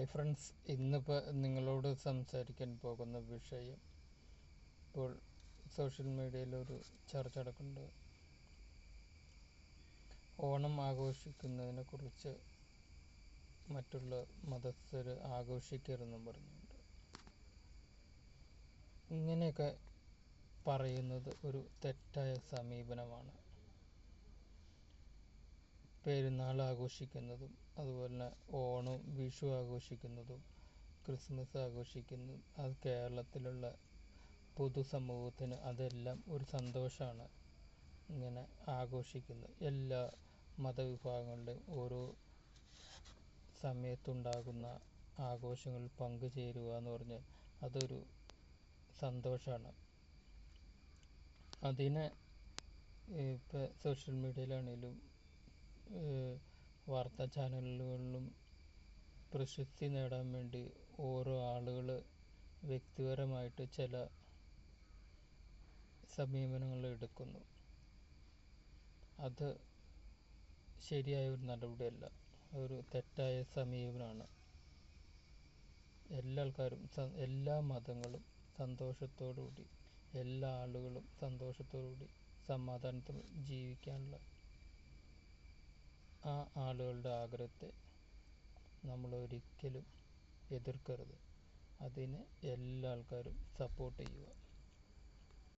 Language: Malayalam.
ഹായ് ഫ്രണ്ട്സ് ഇന്നിപ്പോൾ നിങ്ങളോട് സംസാരിക്കാൻ പോകുന്ന വിഷയം ഇപ്പോൾ സോഷ്യൽ മീഡിയയിൽ ഒരു ചർച്ച നടക്കുന്നുണ്ട്. ഓണം ആഘോഷിക്കുന്നതിനെ കുറിച്ച് മറ്റുള്ള മതസ്ഥർ ആഘോഷിക്കരുതെന്നും പറഞ്ഞുകൊണ്ട് ഇങ്ങനെയൊക്കെ പറയുന്നത് ഒരു തെറ്റായ സമീപനമാണ്. പെരുന്നാൾ ആഘോഷിക്കുന്നതും അതുപോലെ ഓണം വിഷു ആഘോഷിക്കുന്നതും ക്രിസ്മസ് ആഘോഷിക്കുന്നതും അത് കേരളത്തിലുള്ള പൊതുസമൂഹത്തിന് അതെല്ലാം ഒരു സന്തോഷമാണ് ഇങ്ങനെ ആഘോഷിക്കുന്നത്. എല്ലാ മതവിഭാഗങ്ങളുടെയും ഓരോ സമയത്തുണ്ടാകുന്ന ആഘോഷങ്ങളിൽ പങ്കുചേരുക എന്ന് പറഞ്ഞാൽ അതൊരു സന്തോഷമാണ്. അതിനെ ഇപ്പോൾ സോഷ്യൽ മീഡിയയിലാണെങ്കിലും വാർത്താ ചാനലുകളിലും പ്രശസ്തി നേടാൻ വേണ്ടി ഓരോ ആളുകൾ വ്യക്തിപരമായിട്ട് ചില സമീപനങ്ങൾ എടുക്കുന്നു. അത് ശരിയായ ഒരു നടപടിയല്ല ഒരു തെറ്റായ സമീപനമാണ്. എല്ലാ ആൾക്കാരും എല്ലാ മതങ്ങളും സന്തോഷത്തോടുകൂടി എല്ലാ ആളുകളും സന്തോഷത്തോടുകൂടി സമാധാനത്തോടെ ജീവിക്കാനുള്ള ആ ആളുകളുടെ ആഗ്രഹത്തെ നമ്മൾ ഒരിക്കലും എതിർക്കരുത്. അതിന് എല്ലാ ആൾക്കാരും സപ്പോർട്ട് ചെയ്യുക.